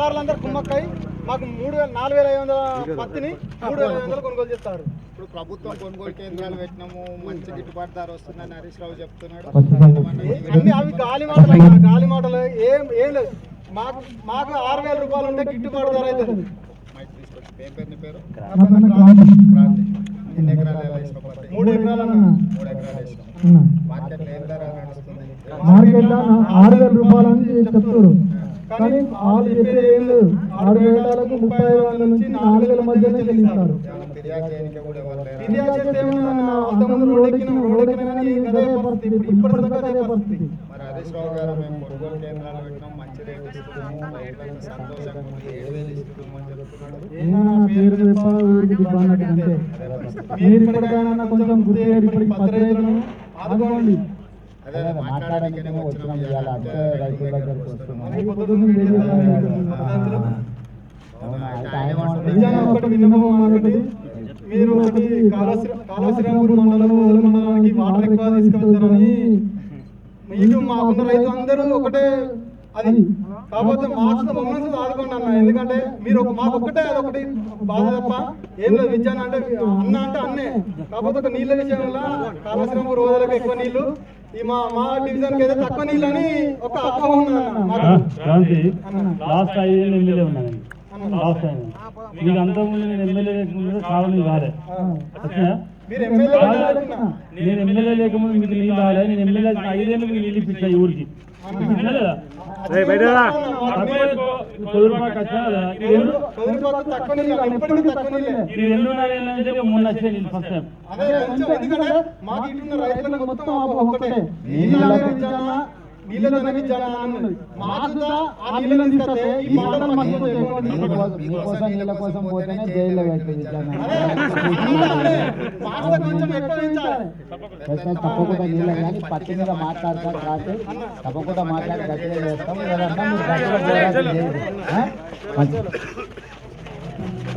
రైతులందరూ కుమ్మక్కై మాకు మూడు వేల నాలుగు వేల ఐదు వందల పత్తిని మూడు వేల ఐదు వందలు కొనుగోలు చేస్తారు. ఇప్పుడు ప్రభుత్వం కొనుగోలు కేంద్రాలు పెట్టినాము మంచి గిట్టుబాటు ధర వస్తుందని హరీష్ రావు చెప్తున్నాడు. అన్ని అవి గాలి మాటలు గాలి మాటలు ఏం ఏం లేదు. మాకు మాకు ఆరు వేల రూపాయలు ఉంటే గిట్టుబాటు ధర అవుతుంది. ఎన్ని ఎకరాలు? మూడు మూడు ఎకరాలు. మార్కెట్లో ఏం ధర నడుస్తుంది? మార్కెట్లో ఆరు వేల రూపాయలు అని చెప్తారు కానీ వాళ్ళు చెప్పేది ఏం లేదు ఆరు వేలకు ముప్పై వందల నుంచి నాలుగు వేల మధ్యనే చెల్లిస్తారు వేలు పేరు చెప్ప ఊరికి మీరు ఇప్పటికైనా కొంచెం గుర్తు ఇప్పటికి పత్తి రైతులను ఆదుకోండి అదే అదే మాట్లాడడానికనే వచ్చినాం ఇవాళ అంటే రైతుల దగ్గరకు వస్తున్నాం. మీరు. ఒకటి కాళశ్రీ కాళశ్రీరాంపూర్ మండలం వదల మండలానికి వాటర్ ఎక్కువ తీసుకెళ్తారని మీకు మాకున్న రైతులు అందరూ ఒకటే అది. కాకపోతే మాకు మమ్మల్ని ఆదుకోండి అన్న. ఎందుకంటే మీరు ఒక మాకు ఒక్కటే అది ఒకటి బాధ తప్ప ఏం లేదు. విద్యాన అంటే అన్న అంటే అన్నే. కాకపోతే ఒక నీళ్ళ విషయంలో కాళశ్రీరాంపూర్ వదలకు ఎక్కువ నీళ్ళు ఈ మా మా డివిజన్కి అయితే తక్కువ నీళ్ళు అని ఒక అపోహ ఉన్నదన్న మాకు క్రాంతి లాస్ట్ ఐదేళ్ళు ఎమ్మెల్యే ఉన్నాను లాస్ట్ టైం మీకు అంతకుముందు నేను ఎమ్మెల్యే కావాలని కాలే నేను ఎమ్మెల్యే లేకముందు మీకు నీళ్ళు రాలే. నేను ఎమ్మెల్యే ఐదేళ్ళు మీకు నీళ్ళు ఇప్పించా ఈ ఊరికి. మొన్న వచ్చే నీళ్ళు ఫస్ట్ టైం అదే కొంచెం ఎందుకంటే మాకు ఇటున్న రైతులకు మొత్తం ఒక్కటే నీళ్ళ విద్యాన నీళ్ళ విద్యాన అన్నది మాకు ఆ నీళ్ళని తీసుకొస్తే ఈ మాటలు మాకు మీకోసం నీళ్ళ కోసం పోతేనే జైల్లో పెట్టింది మాటలు కొంచెం ఎక్కువ పెంచాలి తప్పకుండా నీళ్ళ కానీ మీద తప్పకుండా మాట్లాడి గట్టిగా చేస్తాం. లేదంటే మీరు గట్టిగా పోరాటం చేయరు. ఆ? మంచిది.